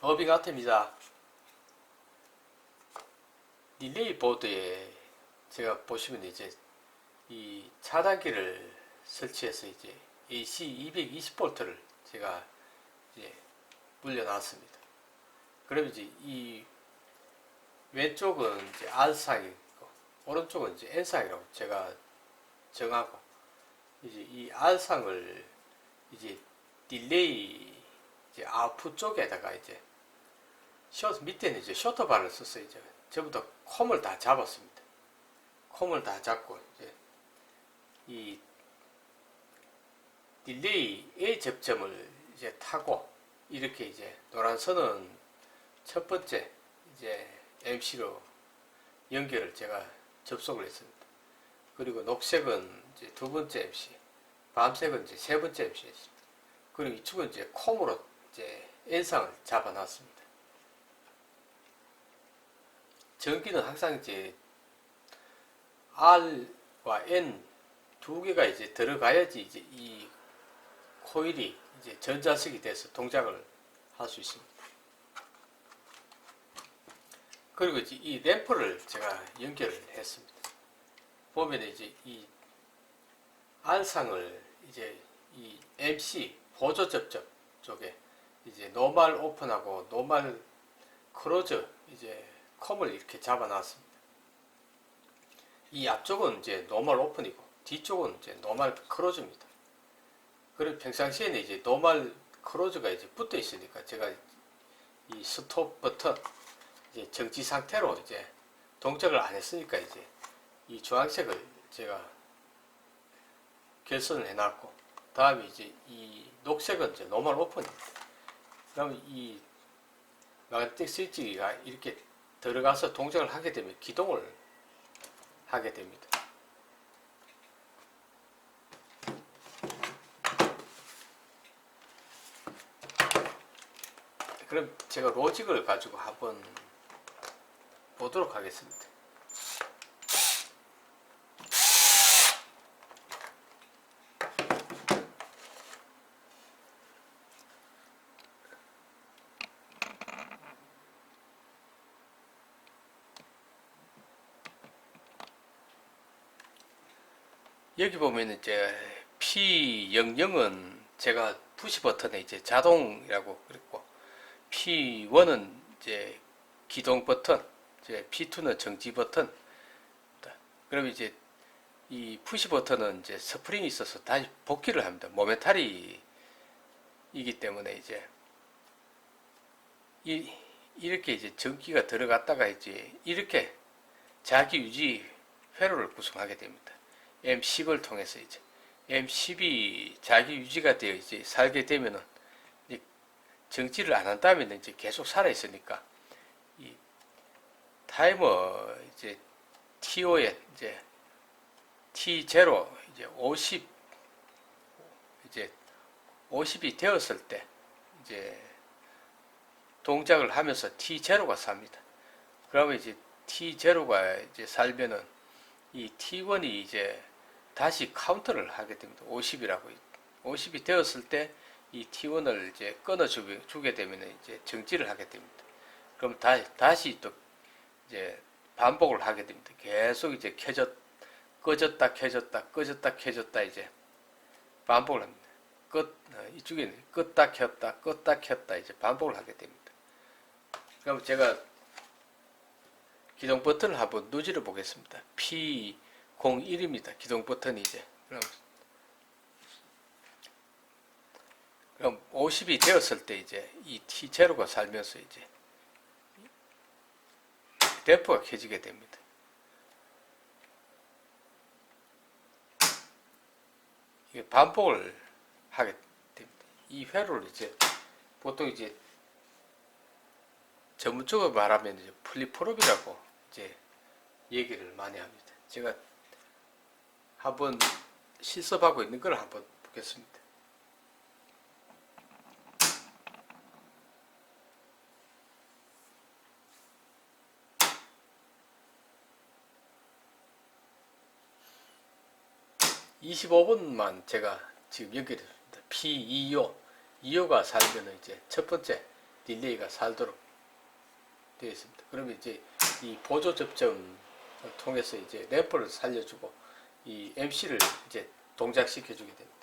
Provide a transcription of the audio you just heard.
어빙 아트입니다. 릴레이 보드에 제가 보시면 이제 이 차단기를 설치해서 이제 AC 220V를 제가 이제 물려놨습니다. 그럼 이제 이 왼쪽은 이제 R상이고 오른쪽은 이제 N상이라고 제가 정하고 이제 이 R상을 이제 딜레이 이제 아웃풋 쪽에다가 이제 셔터 밑에는 이제 셔터바를 썼어요. 이제 다 콤을 다 잡았습니다. 콤을 다 잡고 이제 이 딜레이 A 접점을 이제 타고 이렇게 이제 노란 선은 첫 번째 이제 MC로 연결을 제가 접속을 했습니다. 그리고 녹색은 이제 두 번째 MC, 밤색은 이제 세 번째 MC였습니다. 그리고 이쪽은 이제 콤으로 이제 N상을 잡아놨습니다. 전기는 항상 이제 R과 N 두 개가 이제 들어가야지 이제 이 코일이 이제 전자석이 돼서 동작을 할 수 있습니다. 그리고 이제 이 램프를 제가 연결을 했습니다. 보면 이제 이 R상을 이제 이 MC 보조 접점 쪽에 이제 노말 오픈하고 노말 크로즈 이제 컴을 이렇게 잡아 놨습니다. 이 앞쪽은 이제 노멀 오픈이고 뒤쪽은 이제 노멀 크로즈입니다. 그리고 평상시에는 이제 노멀 크로즈가 이제 붙어 있으니까 제가 이 스톱 버튼 이제 정지 상태로 이제 동작을 안 했으니까 이제 이 주황색을 제가 결선을 해놨고 다음에 이제 이 녹색은 이제 노멀 오픈입니다. 그러면 이 마그네틱 스위치가 이렇게 들어가서 동작을 하게 되면 기동을 하게 됩니다. 그럼 제가 로직을 가지고 한번 보도록 하겠습니다. 여기 보면 이제 P00은 제가 푸시 버튼에 이제 자동이라고 그랬고 P1은 이제 기동 버튼, 이제 P2는 정지 버튼. 그럼 이제 이 푸시 버튼은 이제 스프링이 있어서 다시 복귀를 합니다. 모멘탈이 이기 때문에 이제 이 이렇게 이제 전기가 들어갔다가 이제 이렇게 자기 유지 회로를 구성하게 됩니다. M10을 통해서 이제 M10이 자기 유지가 되어 이제 살게 되면은 정지를 안 한다면 이제 계속 살아 있으니까 이 타이머 이제 TO에 이제 T0 이제 50 이제 50이 되었을 때 이제 동작을 하면서 T0가 삽니다. 그러면 이제 T0가 이제 살면은 이 T1이 이제 다시 카운터를 하게 됩니다. 50이라고. 50이 되었을 때 이 T1을 이제 끊어주게 주게 되면 이제 정지를 하게 됩니다. 그럼 다, 다시 또 이제 반복을 하게 됩니다. 계속 이제 켜졌, 꺼졌다, 켜졌다, 꺼졌다, 켜졌다 이제 반복을 합니다. 끝, 어, 이쪽에는 껐다, 켰다, 껐다, 켰다 이제 반복을 하게 됩니다. 그럼 제가 기동 버튼을 한번 누질러 보겠습니다. P01입니다. 기동 버튼이 이제. 그럼, 그럼 50이 되었을 때 이제 이 T0가 살면서 이제 댐프가 켜지게 됩니다. 이게 반복을 하게 됩니다. 이 회로를 이제 보통 이제 전문적으로 말하면 이제 플리프롭이라고 이제 얘기를 많이 합니다. 제가 한번 실습하고 있는 걸 한번 보겠습니다. (25분만) 제가 지금 연결했습니다 (P2호) 2호가 살면은 이제 첫 번째 딜레이가 살도록 되어 있습니다. 그러면 이제 이 보조 접점을 통해서 이제 램프를 살려주고 이 MC를 이제 동작시켜 주게 됩니다.